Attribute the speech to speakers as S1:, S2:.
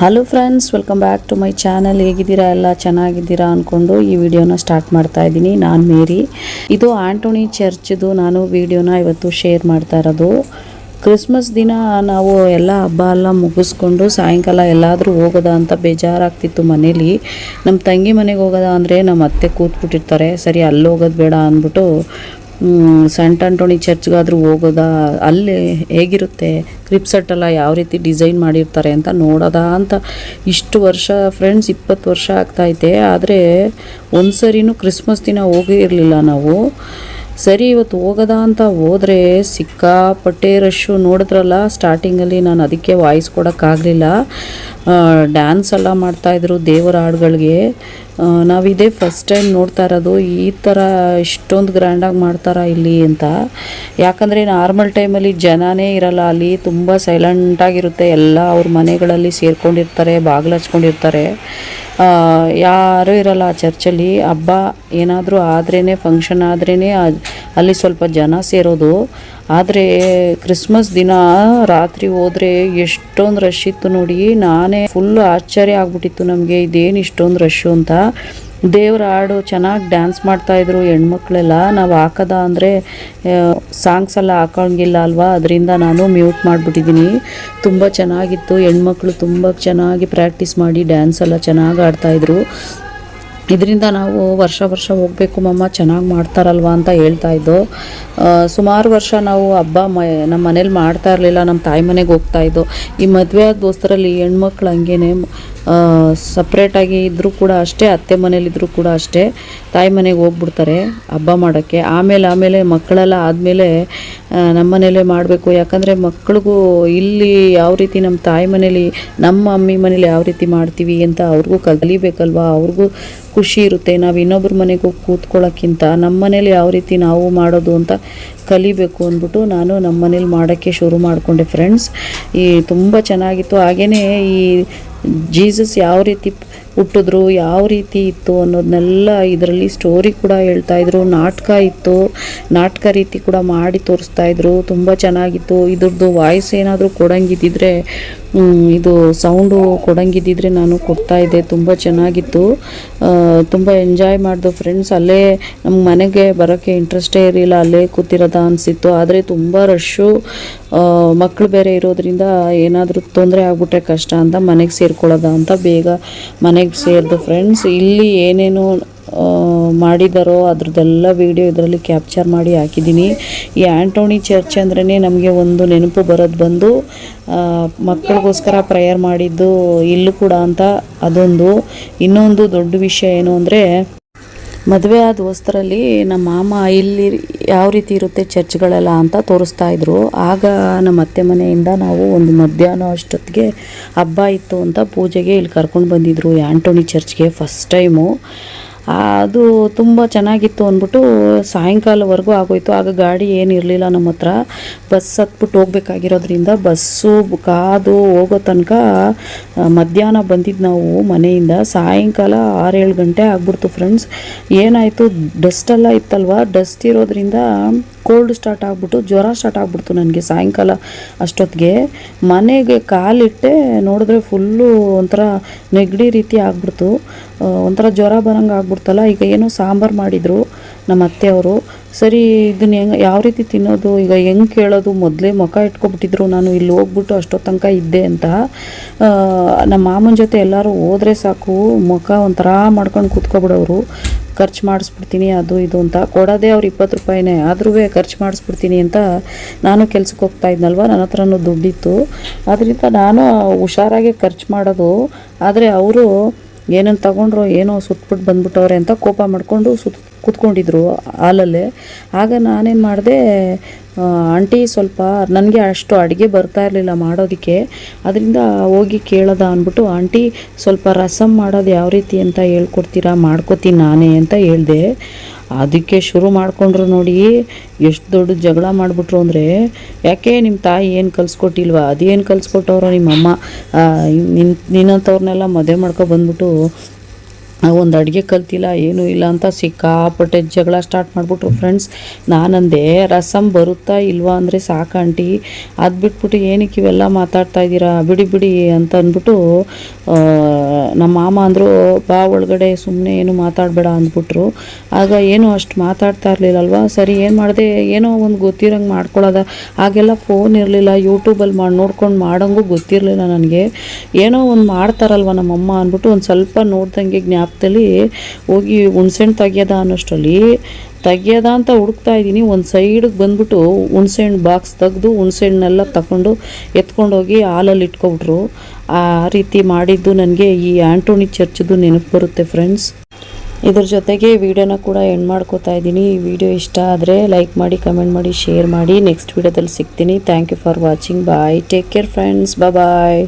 S1: Hello friends, welcome back to my channel. ಹೇಗಿದ್ದೀರಾ? ಎಲ್ಲ ಚೆನ್ನಾಗಿದ್ದೀರಾ ಅಂದ್ಕೊಂಡು ಈ ವಿಡಿಯೋನ ಸ್ಟಾರ್ಟ್ ಮಾಡ್ತಾ ಇದ್ದೀನಿ. ನಾನು ಮೇರಿ. ಇದು ಆಂಟೋನಿ ಚರ್ಚ್ದು ನಾನು ವಿಡಿಯೋನ ಇವತ್ತು ಶೇರ್ ಮಾಡ್ತಾ ಇರೋದು. ಕ್ರಿಸ್ಮಸ್ ದಿನ ನಾವು ಎಲ್ಲ ಹಬ್ಬ ಎಲ್ಲ ಮುಗಿಸ್ಕೊಂಡು ಸಾಯಂಕಾಲ ಎಲ್ಲಾದರೂ ಹೋಗೋದ ಅಂತ ಬೇಜಾರಾಗ್ತಿತ್ತು ಮನೇಲಿ. ನಮ್ಮ ತಂಗಿ ಮನೆಗೆ ಹೋಗೋದ ಅಂದರೆ ನಮ್ಮ ಅತ್ತೆ ಕೂತ್ಬಿಟ್ಟಿರ್ತಾರೆ. ಸರಿ, ಅಲ್ಲಿ ಹೋಗೋದು ಬೇಡ ಅಂದ್ಬಿಟ್ಟು ಸೆಂಟ್ ಆಂಟೋನಿ ಚರ್ಚ್ಗಾದರೂ ಹೋಗೋದಾ, ಅಲ್ಲಿ ಹೇಗಿರುತ್ತೆ ಕ್ರಿಪ್ಸೆಟ್ ಎಲ್ಲ ಯಾವ ರೀತಿ ಡಿಸೈನ್ ಮಾಡಿರ್ತಾರೆ ಅಂತ ನೋಡೋದಾ ಅಂತ ಇಷ್ಟು ವರ್ಷ ಫ್ರೆಂಡ್ಸ್ ಇಪ್ಪತ್ತು ವರ್ಷ ಆಗ್ತಾಯಿದೆ ಆದರೆ ಒಂದು ಸರಿನೂ ಕ್ರಿಸ್ಮಸ್ ದಿನ ಹೋಗೇ ಇರಲಿಲ್ಲ ನಾವು. ಸರಿ ಇವತ್ತು ಹೋಗದ ಅಂತ ಹೋದರೆ ಸಿಕ್ಕಾಪಟ್ಟೆ ರಶ್ಶು ನೋಡಿದ್ರಲ್ಲ ಸ್ಟಾರ್ಟಿಂಗಲ್ಲಿ ನಾನು ಅದಕ್ಕೆ ವಾಯ್ಸ್ ಕೊಡೋಕ್ಕಾಗಲಿಲ್ಲ. ಡ್ಯಾನ್ಸ್ ಎಲ್ಲ ಮಾಡ್ತಾಯಿದ್ರು ದೇವರ ಹಾಡುಗಳಿಗೆ. ನಾವಿದೇ ಫಸ್ಟ್ ಟೈಮ್ ನೋಡ್ತಾ ಇರೋದು, ಈ ಥರ ಇಷ್ಟೊಂದು ಗ್ರ್ಯಾಂಡಾಗಿ ಮಾಡ್ತಾರ ಇಲ್ಲಿ ಅಂತ. ಯಾಕಂದರೆ ನಾರ್ಮಲ್ ಟೈಮಲ್ಲಿ ಜನನೇ ಇರಲ್ಲ, ಅಲ್ಲಿ ತುಂಬ ಸೈಲೆಂಟಾಗಿರುತ್ತೆ ಎಲ್ಲ ಅವ್ರ ಮನೆಗಳಲ್ಲಿ ಸೇರ್ಕೊಂಡಿರ್ತಾರೆ, ಬಾಗಿಲು ಹಚ್ಕೊಂಡಿರ್ತಾರೆ. ಯಾರೂ ಇರಲ್ಲ ಆ ಚರ್ಚಲ್ಲಿ. ಹಬ್ಬ ಏನಾದರೂ ಆದ್ರೇ ಫಂಕ್ಷನ್ ಆದ್ರೇ ಅಲ್ಲಿ ಸ್ವಲ್ಪ ಜನ ಸೇರೋದು. ಆದರೆ ಕ್ರಿಸ್ಮಸ್ ದಿನ ರಾತ್ರಿ ಹೋದರೆ ಎಷ್ಟೊಂದು ರಶ್ ಇತ್ತು ನೋಡಿ. ನಾನೇ ಫುಲ್ ಆಶ್ಚರ್ಯ ಆಗ್ಬಿಟ್ಟಿತ್ತು ನಮಗೆ, ಇದೇನು ಇಷ್ಟೊಂದು ರಶ್ಶು ಅಂತ. ದೇವ್ರ ಹಾಡು ಚೆನ್ನಾಗಿ ಡ್ಯಾನ್ಸ್ ಮಾಡ್ತಾಯಿದ್ರು ಹೆಣ್ಮಕ್ಳೆಲ್ಲ. ನಾವು ಹಾಕದ ಅಂದರೆ ಸಾಂಗ್ಸ್ ಎಲ್ಲ ಹಾಕೋಂಗಿಲ್ಲ ಅಲ್ವಾ? ಅದರಿಂದ ನಾನು ಮ್ಯೂಟ್ ಮಾಡಿಬಿಟ್ಟಿದ್ದೀನಿ. ತುಂಬ ಚೆನ್ನಾಗಿತ್ತು. ಹೆಣ್ಮಕ್ಳು ತುಂಬ ಚೆನ್ನಾಗಿ ಪ್ರಾಕ್ಟೀಸ್ ಮಾಡಿ ಡ್ಯಾನ್ಸ್ ಎಲ್ಲ ಚೆನ್ನಾಗಿ ಆಡ್ತಾಯಿದ್ರು ಇದರಿಂದ ನಾವು ವರ್ಷ ವರ್ಷ ಹೋಗಬೇಕು, ಮಮ್ಮ, ಚೆನ್ನಾಗಿ ಮಾಡ್ತಾರಲ್ವ ಅಂತ ಹೇಳ್ತಾ ಇದ್ದೋ ಸುಮಾರು ವರ್ಷ ನಾವು ಹಬ್ಬ ಮ ನಮ್ಮ ಮನೇಲಿ ಮಾಡ್ತಾ ಇರಲಿಲ್ಲ ನಮ್ಮ ತಾಯಿ ಮನೆಗೆ ಹೋಗ್ತಾ ಇದ್ದು. ಈ ಮದುವೆ ಆದ ದೋಸ್ತರಲ್ಲಿ ಹೆಣ್ಮಕ್ಳು ಹಂಗೇನೆ ಸಪ್ರೇಟಾಗಿ ಇದ್ದರೂ ಕೂಡ ಅಷ್ಟೇ, ಅತ್ತೆ ಮನೇಲಿದ್ದರೂ ಕೂಡ ಅಷ್ಟೇ, ತಾಯಿ ಮನೆಗೆ ಹೋಗ್ಬಿಡ್ತಾರೆ ಹಬ್ಬ ಮಾಡೋಕ್ಕೆ. ಆಮೇಲೆ ಆಮೇಲೆ ಮಕ್ಕಳೆಲ್ಲ ಆದಮೇಲೆ ನಮ್ಮ ಮನೇಲೇ ಮಾಡಬೇಕು. ಯಾಕಂದರೆ ಮಕ್ಳಿಗೂ ಇಲ್ಲಿ ಯಾವ ರೀತಿ ನಮ್ಮ ತಾಯಿ ಮನೇಲಿ ನಮ್ಮ ಅಮ್ಮಿ ಮನೇಲಿ ಯಾವ ರೀತಿ ಮಾಡ್ತೀವಿ ಅಂತ ಅವ್ರಿಗೂ ಕಲಿಬೇಕಲ್ವಾ? ಅವ್ರಿಗೂ ಖುಷಿ ಇರುತ್ತೆ. ನಾವು ಇನ್ನೊಬ್ರ ಮನೆಗೆ ಕೂತ್ಕೊಳ್ಳೋಕ್ಕಿಂತ ನಮ್ಮ ಮನೇಲಿ ಯಾವ ರೀತಿ ನಾವು ಮಾಡೋದು ಅಂತ ಕಲಿಬೇಕು ಅಂದ್ಬಿಟ್ಟು ನಾನು ನಮ್ಮ ಮನೇಲಿ ಮಾಡೋಕ್ಕೆ ಶುರು ಮಾಡಿಕೊಂಡೆ ಫ್ರೆಂಡ್ಸ್ ಈ ತುಂಬ ಚೆನ್ನಾಗಿತ್ತು. ಹಾಗೆಯೇ ಈ ಜೀಸಸ್ ಯಾವ ರೀತಿ ಹುಟ್ಟಿದ್ರು, ಯಾವ ರೀತಿ ಇತ್ತು ಅನ್ನೋದನ್ನೆಲ್ಲ ಇದರಲ್ಲಿ ಸ್ಟೋರಿ ಕೂಡ ಹೇಳ್ತಾ ಇದ್ರು. ನಾಟಕ ಇತ್ತು. ನಾಟಕ ರೀತಿ ಕೂಡ ಮಾಡಿ ತೋರಿಸ್ತಾ ಇದ್ರು. ತುಂಬ ಚೆನ್ನಾಗಿತ್ತು. ಇದ್ರದ್ದು ವಾಯ್ಸ್ ಏನಾದರೂ ಕೊಡಂಗಿದ್ದಿದ್ರೆ ಇದು ಸೌಂಡು ಕೊಡಂಗಿದ್ದಿದ್ರೆ ನಾನು ಕೊಡ್ತಾ ಇದ್ದೆ. ತುಂಬ ಚೆನ್ನಾಗಿತ್ತು. ತುಂಬ ಎಂಜಾಯ್ ಮಾಡಿದ್ರು ಫ್ರೆಂಡ್ಸ್ ಅಲ್ಲೇ ನಮ್ಮ ಮನೆಗೆ ಬರೋಕ್ಕೆ ಇಂಟ್ರೆಸ್ಟೇ ಇರಲಿಲ್ಲ. ಅಲ್ಲೇ ಕೂತಿರೋದ ಅನಿಸಿತ್ತು. ಆದರೆ ತುಂಬ ರಶ್ಶು ಮಕ್ಕಳು ಬೇರೆ ಇರೋದ್ರಿಂದ ಏನಾದರೂ ತೊಂದರೆ ಆಗ್ಬಿಟ್ರೆ ಕಷ್ಟ ಅಂತ ಮನೆಗೆ ಸೇರ್ಕೊಳ್ಳೋದ ಅಂತ ಬೇಗ ಮನೆಗೆ ಸೇರಿದು ಫ್ರೆಂಡ್ಸ್ ಇಲ್ಲಿ ಏನೇನು ಮಾಡಿದ್ದಾರೋ ಅದ್ರದ್ದೆಲ್ಲ ವಿಡಿಯೋ ಇದರಲ್ಲಿ ಕ್ಯಾಪ್ಚರ್ ಮಾಡಿ ಹಾಕಿದ್ದೀನಿ. ಈ ಆ್ಯಂಟೋನಿ ಚರ್ಚ್ ಅಂದ್ರೇ ನಮಗೆ ಒಂದು ನೆನಪು ಬರೋದು ಬಂದು ಮಕ್ಕಳಿಗೋಸ್ಕರ ಪ್ರೇಯರ್ ಮಾಡಿದ್ದು ಇಲ್ಲೂ ಕೂಡ ಅಂತ ಅದೊಂದು. ಇನ್ನೊಂದು ದೊಡ್ಡ ವಿಷಯ ಏನು ಅಂದರೆ ಮದುವೆ ಆದ ವಸ್ತ್ರಲ್ಲಿ ನಮ್ಮ ಮಾಮ ಇಲ್ಲಿ ಯಾವ ರೀತಿ ಇರುತ್ತೆ ಚರ್ಚ್ಗಳೆಲ್ಲ ಅಂತ ತೋರಿಸ್ತಾ ಇದ್ರು. ಆಗ ನಮ್ಮ ಅತ್ತೆ ಮನೆಯಿಂದ ನಾವು ಒಂದು ಮಧ್ಯಾಹ್ನ ಅಷ್ಟೊತ್ತಿಗೆ ಹಬ್ಬ ಇತ್ತು ಅಂತ ಪೂಜೆಗೆ ಇಲ್ಲಿ ಕರ್ಕೊಂಡು ಬಂದಿದ್ರು ಆ್ಯಂಟೋನಿ ಚರ್ಚ್ಗೆ ಫಸ್ಟ್ ಟೈಮು ಅದು ತುಂಬ ಚೆನ್ನಾಗಿತ್ತು ಅಂದ್ಬಿಟ್ಟು ಸಾಯಂಕಾಲವರೆಗೂ ಆಗೋಯ್ತು. ಆಗ ಗಾಡಿ ಏನು ಇರಲಿಲ್ಲ ನಮ್ಮ ಹತ್ರ. ಬಸ್ ಹತ್ಬಿಟ್ಟು ಹೋಗ್ಬೇಕಾಗಿರೋದ್ರಿಂದ ಬಸ್ಸು, ಕಾದು ಹೋಗೋ ತನಕ ಮಧ್ಯಾಹ್ನ ಬಂದಿದ್ದು ನಾವು ಮನೆಯಿಂದ. ಸಾಯಂಕಾಲ ಆರೇಳು ಗಂಟೆ ಆಗ್ಬಿಡ್ತು ಫ್ರೆಂಡ್ಸ್ ಏನಾಯಿತು? ಡಸ್ಟೆಲ್ಲ ಇತ್ತಲ್ವ? ಡಸ್ಟ್ ಇರೋದ್ರಿಂದ ಕೋಲ್ಡ್ ಸ್ಟಾರ್ಟ್ ಆಗ್ಬಿಟ್ಟು, ಜ್ವರ ಸ್ಟಾರ್ಟ್ ಆಗ್ಬಿಡ್ತು ನನಗೆ ಸಾಯಂಕಾಲ ಅಷ್ಟೊತ್ತಿಗೆ ಮನೆಗೆ ಕಾಲಿಟ್ಟೆ, ನೋಡಿದ್ರೆ ಫುಲ್ಲು ಒಂಥರ ನೆಗಡಿ ರೀತಿ ಆಗ್ಬಿಡ್ತು. ಒಂಥರ ಜ್ವರ ಬರೋಂಗೆ ಆಗ್ಬಿಡ್ತಲ್ಲ, ಈಗ ಏನೋ ಸಾಂಬಾರು ಮಾಡಿದರು ನಮ್ಮ ಅತ್ತೆಯವರು. ಸರಿ ಇದನ್ನ ಹೆಂಗೆ, ಯಾವ ರೀತಿ ತಿನ್ನೋದು, ಈಗ ಹೆಂಗೆ ಕೇಳೋದು, ಮೊದಲೇ ಮುಖ ಇಟ್ಕೊಬಿಟ್ಟಿದ್ರು ನಾನು, ಇಲ್ಲಿ ಹೋಗ್ಬಿಟ್ಟು ಅಷ್ಟೋ ತನಕ ಇದ್ದೆ ಅಂತ. ನಮ್ಮ ಮಾಮನ ಜೊತೆ ಎಲ್ಲರೂ ಹೋದರೆ ಸಾಕು, ಮುಖ ಒಂಥರ ಮಾಡ್ಕೊಂಡು ಕೂತ್ಕೊಬಿಡೋರು. ಖರ್ಚು ಮಾಡಿಸ್ಬಿಡ್ತೀನಿ, ಅದು ಇದು ಅಂತ. ಕೊಡೋದೇ ಅವ್ರು ಇಪ್ಪತ್ತು ರೂಪಾಯಿನೇ, ಆದ್ರೂ ಖರ್ಚು ಮಾಡಿಸ್ಬಿಡ್ತೀನಿ ಅಂತ ನಾನು ಕೆಲ್ಸಕ್ಕೆ ಹೋಗ್ತಾ ಇದ್ನಲ್ವ? ನನ್ನ ಹತ್ರನೂ ದುಡ್ಡಿತ್ತು. ಅದರಿಂದ ನಾನು ಹುಷಾರಾಗಿ ಖರ್ಚು ಮಾಡೋದು, ಆದರೆ ಅವರು ಏನನ್ನು ತಗೊಂಡ್ರು, ಏನೋ ಸುತ್ತಬಿಟ್ಟು ಬಂದ್ಬಿಟ್ಟವ್ರೆ ಅಂತ ಕೋಪ ಮಾಡಿಕೊಂಡು ಸುತ್ತ ಕೂತ್ಕೊಂಡಿದ್ರು ಹಾಲಲ್ಲೇ. ಆಗ ನಾನೇನು ಮಾಡಿದೆ ಆಂಟಿ ಸ್ವಲ್ಪ ನನಗೆ ಅಷ್ಟು ಅಡುಗೆ ಬರ್ತಾ ಇರಲಿಲ್ಲ ಮಾಡೋದಕ್ಕೆ, ಅದರಿಂದ ಹೋಗಿ ಕೇಳೋದ ಅಂದ್ಬಿಟ್ಟು, ಆಂಟಿ ಸ್ವಲ್ಪ ರಸಮ್ ಮಾಡೋದು ಯಾವ ರೀತಿ ಅಂತ ಹೇಳ್ಕೊಡ್ತೀರಾ, ಮಾಡ್ಕೋತೀನಿ ನಾನೇ ಅಂತ ಹೇಳಿದೆ. ಅದಕ್ಕೆ ಶುರು ಮಾಡಿಕೊಂಡ್ರು ನೋಡಿ, ಎಷ್ಟು ದೊಡ್ಡ ಜಗಳ ಮಾಡಿಬಿಟ್ರು ಅಂದರೆ, ಯಾಕೆ ನಿಮ್ಮ ತಾಯಿ ಏನು ಕಲಿಸ್ಕೊಟ್ಟಿಲ್ವಾ? ಅದೇನು ಕಲಿಸ್ಕೊಟ್ಟವ್ರೋ ನಿಮ್ಮಮ್ಮ? ನಿನ್ನ ನಿನ್ನಂಥವ್ರನ್ನೆಲ್ಲ ಮದುವೆ ಮಾಡ್ಕೊ ಬಂದ್ಬಿಟ್ಟು ಒಂದು ಅಡುಗೆ ಕಲ್ತಿಲ್ಲ, ಏನೂ ಇಲ್ಲ ಅಂತ ಸಿಕ್ಕಾಪಟ್ಟೆ ಜಗಳ ಸ್ಟಾರ್ಟ್ ಮಾಡಿಬಿಟ್ರು ಫ್ರೆಂಡ್ಸ್ ನಾನಂದೆ ರಸಮ್ ಬರುತ್ತಾ ಇಲ್ವಾ? ಅಂದರೆ ಸಾಕಂಟಿ ಅದು ಬಿಟ್ಬಿಟ್ಟು ಏನಕ್ಕೆ ಇವೆಲ್ಲ ಮಾತಾಡ್ತಾ ಇದ್ದೀರಾ? ಬಿಡಿ ಬಿಡಿ, ಅಂತ ಅಂದ್ಬಿಟ್ಟು ನಮ್ಮ ಮಾಮ ಅಂದರು, ಬಾ ಒಳಗಡೆ ಸುಮ್ಮನೆ ಏನು ಮಾತಾಡಬೇಡ, ಅಂದ್ಬಿಟ್ರು. ಆಗ ಏನು ಅಷ್ಟು ಮಾತಾಡ್ತಾ ಇರಲಿಲ್ಲಲ್ವಾ? ಸರಿ, ಏನು ಮಾಡಿದೆ? ಏನೋ ಒಂದು ಗೊತ್ತಿರೋಂಗೆ ಮಾಡ್ಕೊಳ್ಳೋದ ಆಗೆಲ್ಲ ಫೋನ್ ಇರಲಿಲ್ಲ ಯೂಟ್ಯೂಬಲ್ಲಿ ಮಾಡಿ ನೋಡ್ಕೊಂಡು ಮಾಡೋಂಗೂ ಗೊತ್ತಿರಲಿಲ್ಲ ನನಗೆ. ಏನೋ ಒಂದು ಮಾಡ್ತಾರಲ್ವ ನಮ್ಮಮ್ಮ ಅಂದ್ಬಿಟ್ಟು, ಒಂದು ಸ್ವಲ್ಪ ನೋಡ್ದಂಗೆ ಜ್ಞಾಪಕದಲ್ಲಿ ಹೋಗಿ ಹುಣ್ಸೆಹಣ್ಣು ತೆಗ್ಯದ ಅನ್ನೋಷ್ಟರಲ್ಲಿ, ತೆಗ್ಯದ ಅಂತ ಹುಡುಕ್ತಾ ಇದ್ದೀನಿ. ಒಂದು ಸೈಡಿಗೆ ಬಂದ್ಬಿಟ್ಟು ಹುಣ್ಸೆಹಣ್ಣು ಬಾಕ್ಸ್ ತೆಗೆದು ಹುಣ್ಸೆಹಣ್ಣೆಲ್ಲ ತಗೊಂಡು ಎತ್ಕೊಂಡೋಗಿ ಹಾಲಲ್ಲಿ ಇಟ್ಕೊಬಿಟ್ರು. ಆ ರೀತಿ ಮಾಡಿದ್ದು ನನಗೆ ಈ ಆಂಟೋನಿ ಚರ್ಚ್ದು ನೆನಪು ಬರುತ್ತೆ ಫ್ರೆಂಡ್ಸ್ ಇದ್ರ ಜೊತೆಗೆ ವಿಡಿಯೋನ ಕೂಡ ಎಂಡ್ ಮಾಡ್ಕೋತಾ ಇದ್ದೀನಿ. ಈ ವಿಡಿಯೋ ಇಷ್ಟ ಆದರೆ ಲೈಕ್ ಮಾಡಿ ಕಮೆಂಟ್ ಮಾಡಿ ಶೇರ್ ಮಾಡಿ. ನೆಕ್ಸ್ಟ್ ವಿಡಿಯೋದಲ್ಲಿ ಸಿಗ್ತೀನಿ. Thank you for watching bye take care friends bye